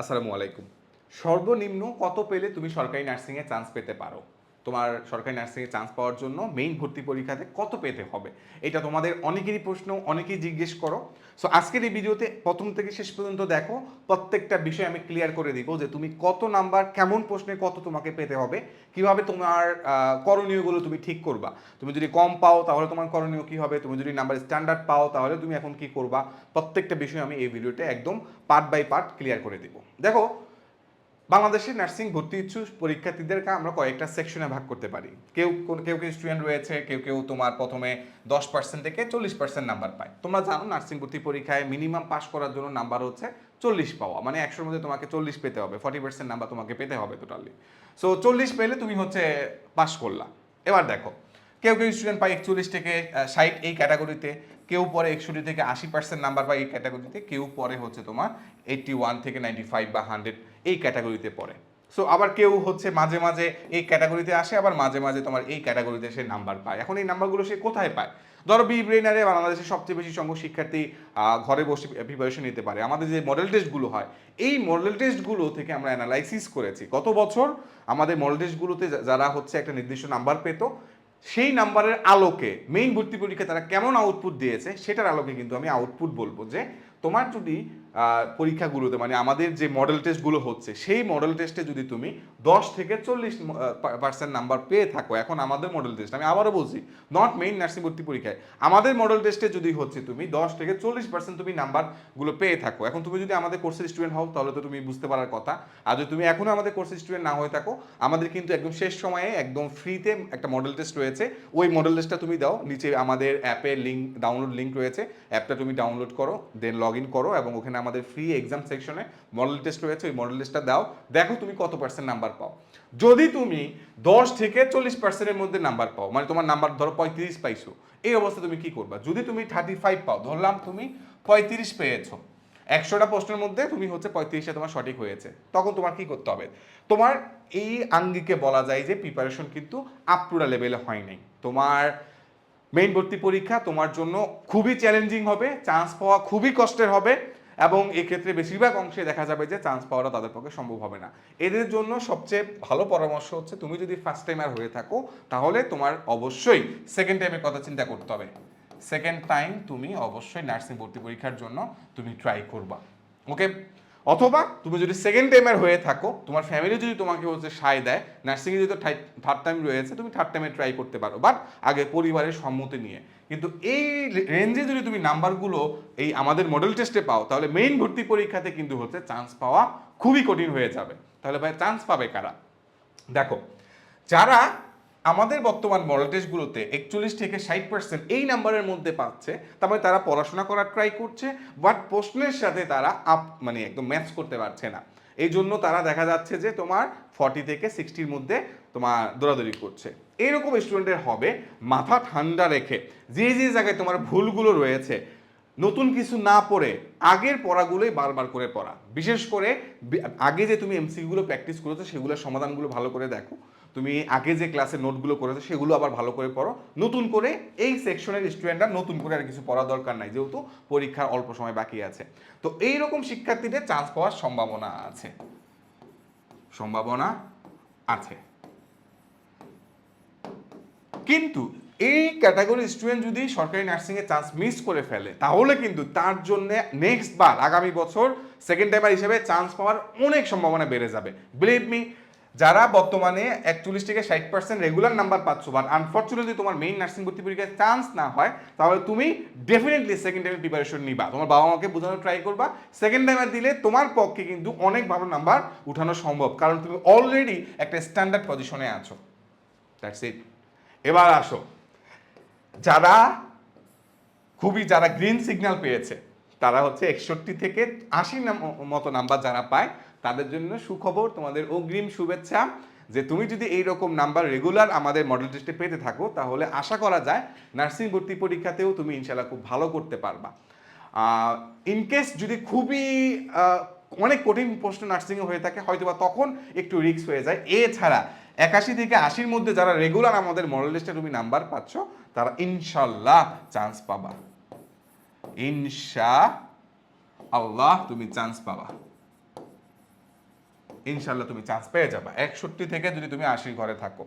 আসসালামু আলাইকুম। সর্বনিম্ন কত পেলে তুমি সরকারি নার্সিংয়ে চান্স পেতে পারো? তোমার সরকারি নার্সিংয়ে চান্স পাওয়ার জন্য মেইন ভর্তি পরীক্ষাতে কত পেতে হবে? এটা তোমাদের অনেকেরই প্রশ্ন, অনেকেই জিজ্ঞেস করো। সো আজকের এই ভিডিওতে প্রথম থেকে শেষ পর্যন্ত দেখো, প্রত্যেকটা বিষয় আমি ক্লিয়ার করে দিব যে তুমি কত নাম্বার কেমন প্রশ্নে কত তোমাকে পেতে হবে, কীভাবে তোমার করণীয়গুলো তুমি ঠিক করবা। তুমি যদি কম পাও তাহলে তোমার করণীয় কি হবে? তুমি যদি নাম্বার স্ট্যান্ডার্ড পাও তাহলে তুমি এখন কি করবা? প্রত্যেকটা বিষয় আমি এই ভিডিওতে একদম পার্ট বাই পার্ট ক্লিয়ার করে দিব। দেখো বাংলাদেশের নার্সিং ভর্তি ইচ্ছুক পরীক্ষার্থীদেরকে আমরা কয়েকটা সেকশনে ভাগ করতে পারি। কেউ কোন- কেউ কেউ স্টুডেন্ট রয়েছে, কেউ কেউ তোমার প্রথমে দশ পার্সেন্ট থেকে চল্লিশ পার্সেন্ট নাম্বার পায়। তোমরা জানো নার্সিং ভর্তি পরীক্ষায় মিনিমাম পাস করার জন্য নাম্বার হচ্ছে চল্লিশ পাওয়া। মানে একশোর মধ্যে তোমাকে চল্লিশ পেতে হবে ফর্টি পার্সেন্ট নাম্বার তোমাকে পেতে হবে টোটালি সো চল্লিশ পেলে তুমি হচ্ছে পাস করলা। এবার দেখো, কেউ কেউ স্টুডেন্ট পায় একচল্লিশ থেকে ষাট এই ক্যাটাগরিতে কেউ পরে একষট্টি থেকে আশি পার্সেন্ট নাম্বার পায় এই ক্যাটাগরিতে কেউ পরে হচ্ছে তোমার এইটটি ওয়ান থেকে নাইনটি ফাইভ বা হান্ড্রেড এই ক্যাটাগরিতে পড়ে সো আবার কেউ হচ্ছে মাঝে মাঝে এই ক্যাটাগরিতে আসে, আবার মাঝে মাঝে তোমার এই ক্যাটাগরিতে সে নাম্বার পায়। এখন এই নাম্বারগুলো সে কোথায় পায়? ধরো বি ব্রেনারে বাংলাদেশের সবচেয়ে বেশি সংখ্যক শিক্ষার্থী ঘরে বসে প্রিপারেশন নিতে পারে। আমাদের যে মডেল টেস্টগুলো হয়, এই মডেল টেস্টগুলো থেকে আমরা অ্যানালাইসিস করেছি। গত বছর আমাদের মডেল টেস্টগুলোতে যারা হচ্ছে একটা নির্দিষ্ট নাম্বার পেতো সেই নাম্বারের আলোকে মেইন ভর্তি পরীক্ষায় তারা কেমন আউটপুট দিয়েছে, সেটার আলোকে কিন্তু আমি আউটপুট বলব যে তোমার যদি পরীক্ষাগুলোতে মানে আমাদের যে মডেল টেস্টগুলো হচ্ছে, সেই মডেল টেস্টে যদি তুমি দশ থেকে চল্লিশ পার্সেন্ট নাম্বার পেয়ে থাকো, এখন আমাদের মডেল টেস্ট আমি আবারও বলছি নট মেইন নার্সিং ভর্তি পরীক্ষায়, আমাদের মডেল টেস্টে যদি হচ্ছে তুমি দশ থেকে চল্লিশ পার্সেন্ট তুমি নাম্বারগুলো পেয়ে থাকো, এখন তুমি যদি আমাদের কোর্সের স্টুডেন্ট হও, তাহলে তো তুমি বুঝতে পারার কথা, আর যদি তুমি এখনও আমাদের কোর্সের স্টুডেন্ট না হয়ে থাকো, আমাদের কিন্তু একদম শেষ সময়ে, একদম ফ্রিতে একটা মডেল টেস্ট রয়েছে, ওই মডেল টেস্টটা তুমি দাও, নিচে আমাদের অ্যাপের লিঙ্ক ডাউনলোড লিঙ্ক রয়েছে অ্যাপটা তুমি ডাউনলোড করো দেন লগ ইন করো, এবং ওখানে আমাদের ফ্রি এক্সাম সেকশনে মডেল টেস্ট রয়েছে, ওই মডেল টেস্টটা দাও। দেখো তুমি কত পার্সেন্ট নাম্বার পাও। যদি তুমি দশ থেকে চল্লিশ পার্সেন্টের মধ্যে নাম্বার পাও মানে তোমার নাম্বার ধরো পঁয়ত্রিশ পাইছো, এই অবস্থা তুমি কি করবা? যদি তুমি থার্টি ফাইভ পাও, ধরলাম তুমি পঁয়ত্রিশ পেয়েছ, একশোটা প্রশ্নের মধ্যে তুমি হচ্ছে পঁয়ত্রিশে তোমার সঠিক হয়েছে, তখন তোমার কি করতে হবে? তোমার এই আঙ্গিকে বলা যায় যে প্রিপারেশন কিন্তু আপটুরা লেভেলে হয় নাই। তোমার মেইন ভর্তি পরীক্ষা তোমার জন্য খুবই চ্যালেঞ্জিং হবে চান্স পাওয়া খুবই কষ্টের হবে এবং এক্ষেত্রে বেশিরভাগ অংশে দেখা যাবে যে চান্স পাওয়াটা তাদের পক্ষে সম্ভব হবে না। এদের জন্য সবচেয়ে ভালো পরামর্শ হচ্ছে, তুমি যদি ফার্স্ট টাইমার হয়ে থাকো, তাহলে তোমার অবশ্যই সেকেন্ড টাইমের কথা চিন্তা করতে হবে। সেকেন্ড টাইম তুমি অবশ্যই নার্সিং ভর্তি পরীক্ষার জন্য তুমি ট্রাই করবা। ওকে অথবা তুমি যদি সেকেন্ড টাইমের হয়ে থাকো, তোমার ফ্যামিলি যদি তোমাকে হচ্ছে সায় দেয় নার্সিংয়ে যদি থার্ড টাইম রয়েছে, তুমি থার্ড টাইমে ট্রাই করতে পারো বাট আগে পরিবারের সম্মতি নিয়ে। কিন্তু এই রেঞ্জে যদি তুমি নাম্বারগুলো এই আমাদের মডেল টেস্টে পাও, তাহলে মেইন ভর্তি পরীক্ষাতে কিন্তু হচ্ছে চান্স পাওয়া খুবই কঠিন হয়ে যাবে। তাহলে ভাই চান্স পাবে কারা? দেখো, যারা আমাদের বর্তমান মডেল টেস্টগুলোতে একচল্লিশ থেকে ষাট পার্সেন্ট এই নাম্বারের মধ্যে পাচ্ছে। তারপরে তারা পড়াশোনা করার ট্রাই করছে বাট প্রশ্নের সাথে তারা আপ মানে একদম ম্যাচ করতে পারছে না। এই জন্য তারা দেখা যাচ্ছে যে তোমার ফর্টি থেকে সিক্সটির মধ্যে তোমার দৌড়াদৌড়ি করছে। এইরকম স্টুডেন্টের হবে, মাথা ঠান্ডা রেখে যে যে জায়গায় তোমার ভুলগুলো রয়েছে, নতুন কিছু না পড়ে আগের পড়াগুলোই বারবার করে পড়া। বিশেষ করে, আগে যে তুমি এমসিকিউগুলো প্র্যাকটিস করেছ, সেগুলোর সমাধানগুলো ভালো করে দেখো। তুমি আগে যে ক্লাসে নোটগুলো করেছ, সেগুলো আবার ভালো করে পড়ো। নতুন করে এই সেকশনের স্টুডেন্টরা নতুন করে আর কিছু পড়া দরকার নাই, যেহেতু পরীক্ষার অল্প সময় বাকি আছে। তো এই রকম শিক্ষার্থীদের চান্স পাওয়ার সম্ভাবনা আছে। সম্ভাবনা আছে। কিন্তু এই ক্যাটাগরি স্টুডেন্ট যদি সরকারি নার্সিংয়ে চান্স মিস করে ফেলে, তাহলে কিন্তু তার জন্য নেক্সট বার, আগামী বছর সেকেন্ড টাইমার হিসেবে চান্স পাওয়ার অনেক সম্ভাবনা বেড়ে যাবে। বিলিভ মি যারা বর্তমানে একচল্লিশ থেকে ষাট পার্সেন্ট রেগুলার নাম্বার পাচ্ছ বাট আনফর্চুনেটলি তোমার মেইন নার্সিং ভর্তি পরীক্ষায় চান্স না হয়, তাহলে তুমি ডেফিনেটলি সেকেন্ড টাইমের প্রিপারেশন নিবা। তোমার বাবা মাকে বোঝানোর ট্রাই করবা। সেকেন্ড টাইমার দিলে তোমার পক্ষে কিন্তু অনেক ভালো নাম্বার উঠানো সম্ভব, কারণ তুমি অলরেডি একটা স্ট্যান্ডার্ড পজিশনে আছো। দ্যাটস ইট এবার আসো। যারা খুবই, যারা গ্রিন সিগন্যাল পেয়েছে, তারা হচ্ছে একষট্টি থেকে আশি মতো নাম্বার যারা পায় তাদের জন্য সুখবর, তোমাদের অগ্রিম শুভেচ্ছা। যে তুমি যদি এই রকম নাম্বার রেগুলার আমাদের মডেল টেস্টে পেতে থাকো, তাহলে আশা করা যায় নার্সিং ভর্তি পরীক্ষাতেও তুমি ইনশাল্লাহ খুব ভালো করতে পারবা। ইনকেস যদি খুবই অনেক কঠিন প্রশ্ন নার্সিংয়ে হয়ে থাকে, হয়তোবা তখন একটু রিস্ক হয়ে যায়। এছাড়া একাশি থেকে আশির মধ্যে যারা রেগুলার আমাদের মডেল লিস্টে তুমি নাম্বার পাচ্ছ, তারা ইনশাল্লাহ চান্স পাবা। ইনশা আল্লাহ তুমি চান্স পাবা। ইনশাল্লাহ তুমি চান্স পেয়ে যাবে। একষট্টি থেকে যদি তুমি আশির ঘরে থাকো।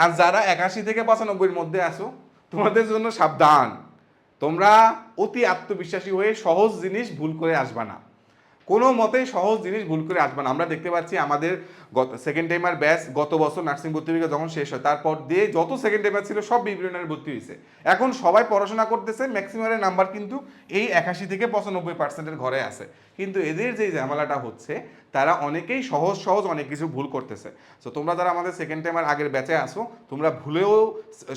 আর যারা একাশি থেকে পঁচানব্বইয়ের মধ্যে আসো তোমাদের জন্য সাবধান। তোমরা অতি আত্মবিশ্বাসী হয়ে সহজ জিনিস ভুল করে আসবা না। কোনো মতেই সহজ জিনিস ভুল করে আসবে না। আমরা দেখতে পাচ্ছি আমাদের গত সেকেন্ড টাইমার ব্যাচ গত বছর নার্সিং ভর্তি পরীক্ষা যখন শেষ হয়, তারপর দিয়ে যত সেকেন্ড টাইমার ছিল, সব বিবরণের ভর্তি হয়েছে। এখন সবাই পড়াশোনা করতেছে ম্যাক্সিমামের নাম্বার কিন্তু এই একাশি থেকে পঁচানব্বই পার্সেন্টের ঘরে আছে। কিন্তু এদের যে ঝামেলাটা হচ্ছে তারা অনেকেই সহজ সহজ অনেক কিছু ভুল করতেছে। সো তোমরা যারা আমাদের সেকেন্ড টাইমার আগের ব্যাচে আসো তোমরা ভুলেও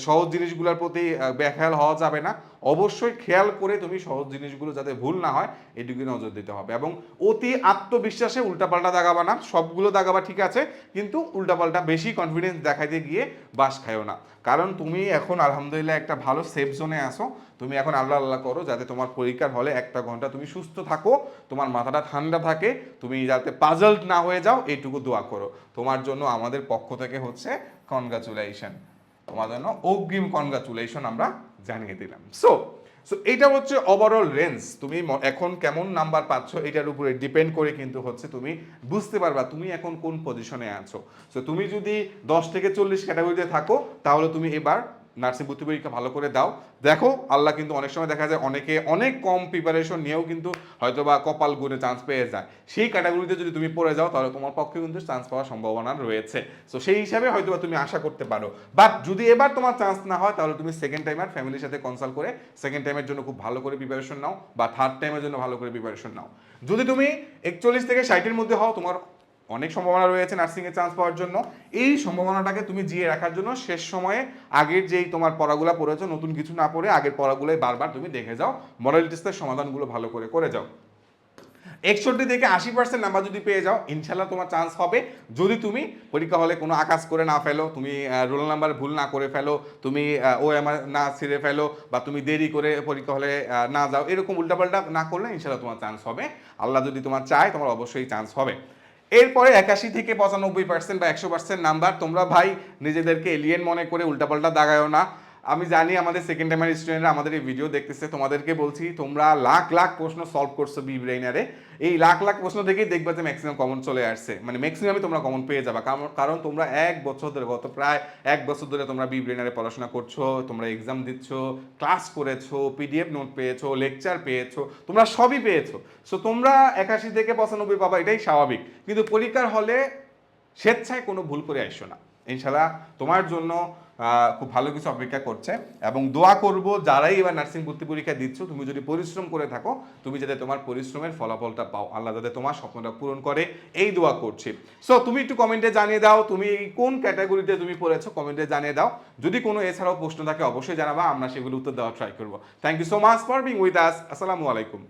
সহজ জিনিসগুলোর প্রতি বেখেয়াল হওয়া যাবে না। অবশ্যই খেয়াল করে তুমি সহজ জিনিসগুলো যাতে ভুল না হয় এদিকে নজর দিতে হবে। এবং অতি আত্মবিশ্বাসে উল্টাপাল্টা দাগাবা না সবগুলো দাগাবা ঠিক আছে, কিন্তু উল্টাপাল্টা বেশি কনফিডেন্স দেখাইতে গিয়ে বাস খায়ও না। কারণ তুমি এখন আলহামদুলিল্লাহ একটা ভালো সেফ জোনে আসো তুমি এখন আল্লাহ আল্লাহ করো, যাতে তোমার পরীক্ষার হলে একটা ঘণ্টা তুমি সুস্থ থাকো, তোমার মাথাটা ঠান্ডা থাকে, তুমি যাতে পাজলড না হয়ে যাও, এইটুকু দোয়া করো। তোমার জন্য আমাদের পক্ষ থেকে হচ্ছে কনগ্রাচুলেশন তোমার জন্য অগ্রিম কনগ্রাচুলেশন আমরা জানিয়ে দিলাম। সো সো এটা হচ্ছে ওভারঅল রেঞ্জ তুমি এখন কেমন নাম্বার পাচ্ছ এটার উপরে ডিপেন্ড করে কিন্তু হচ্ছে তুমি বুঝতে পারবা তুমি এখন কোন পজিশনে আছো। সো তুমি যদি দশ থেকে চল্লিশ ক্যাটাগরিতে থাকো, তাহলে তুমি এবার নার্সিং ভর্তি পরীক্ষা ভালো করে দাও। দেখো, আল্লাহ কিন্তু অনেক সময় দেখা যায় অনেকে অনেক কম প্রিপারেশন নিয়েও কিন্তু হয়তো বা কপাল গুনে চান্স পেয়ে যায়। সেই ক্যাটাগরিতে যদি তুমি পড়ে যাও, তাহলে তোমার পক্ষে কিন্তু চান্স পাওয়ার সম্ভাবনা রয়েছে। সো সেই হিসাবে হয়তো বা তুমি আশা করতে পারো। বাট যদি এবার তোমার চান্স না হয়, তাহলে তুমি সেকেন্ড টাইমার ফ্যামিলির সাথে কনসাল্ট করে সেকেন্ড টাইমের জন্য খুব ভালো করে প্রিপারেশন নাও, বা থার্ড টাইমের জন্য ভালো করে প্রিপারেশন নাও। যদি তুমি একচল্লিশ থেকে ষাটের মধ্যে হও, তোমার অনেক সম্ভাবনা রয়েছে নার্সিংয়ে চান্স পাওয়ার জন্য। এই সম্ভাবনাটাকে তুমি জিয়ে রাখার জন্য শেষ সময়ে আগের যেই তোমার পড়াগুলো পড়েছো, নতুন কিছু না পড়ে আগের পড়াগুলোই বারবার তুমি দেখে যাও মডেল টেস্টের সমাধানগুলো ভালো করে করে যাও। একষট্টি থেকে আশি পার্সেন্ট নাম্বার যদি পেয়ে যাও, ইনশাল্লাহ তোমার চান্স হবে যদি তুমি পরীক্ষা হলে কোনো আকাশ করে না ফেলো, তুমি রোল নাম্বার ভুল না করে ফেলো, তুমি ও এমআর না ছিঁড়ে ফেলো বা তুমি দেরি করে পরীক্ষা হলে না যাও, এরকম উল্টাপাল্টা না করলে ইনশাল্লাহ তোমার চান্স হবে। আল্লাহ যদি তোমার চায়, তোমার অবশ্যই চান্স হবে। এরপরে একাশি থেকে পঁচানব্বই পার্সেন্ট বা একশো পার্সেন্ট নাম্বার তোমরা ভাই নিজেদেরকে এলিয়েন মনে করে উল্টাপাল্টা দাগায়ও না। আমি জানি আমাদের সেকেন্ড টাইমার স্টুডেন্টরা আমাদের এই ভিডিও দেখতেছে। তোমাদেরকে বলছি, তোমরা লাখ লাখ প্রশ্ন সলভ করছ বি ব্রেইনারে এই লাখ লাখ প্রশ্ন থেকেই দেখবে যে ম্যাক্সিমাম কমন চলে আসছে। মানে ম্যাক্সিমামই তোমরা কমন পেয়ে যাবে। কারণ তোমরা এক বছর ধরে, গত প্রায় এক বছর ধরে তোমরা বি ব্রেইনারে পড়াশোনা করছ, তোমরা এক্সাম দিচ্ছ ক্লাস করেছ পিডিএফ নোট পেয়েছ লেকচার পেয়েছ, তোমরা সবই পেয়েছ। সো তোমরা একাশি থেকে পঁচানব্বই পাবা, এটাই স্বাভাবিক। কিন্তু পরীক্ষার হলে স্বেচ্ছায় কোনো ভুল করে আসছো না। ইনশাল্লাহ তোমার জন্য খুব ভালো কিছু অপেক্ষা করছে। এবং দোয়া করব যারাই এবার নার্সিং ভর্তি পরীক্ষা দিচ্ছ, তুমি যদি পরিশ্রম করে থাকো, তুমি যাতে তোমার পরিশ্রমের ফলাফলটা পাও। আল্লাহ যাতে তোমার স্বপ্নটা পূরণ করে, এই দোয়া করছি। সো তুমি একটু কমেন্টে জানিয়ে দাও, তুমি কোন ক্যাটাগরিতে তুমি পড়েছো কমেন্টে জানিয়ে দাও। যদি কোনো এছাড়াও প্রশ্ন থাকে, অবশ্যই জানাবা, আমরা সেগুলো উত্তর দেওয়ার ট্রাই করব। Thank you so much for being with us আসসালামু আলাইকুম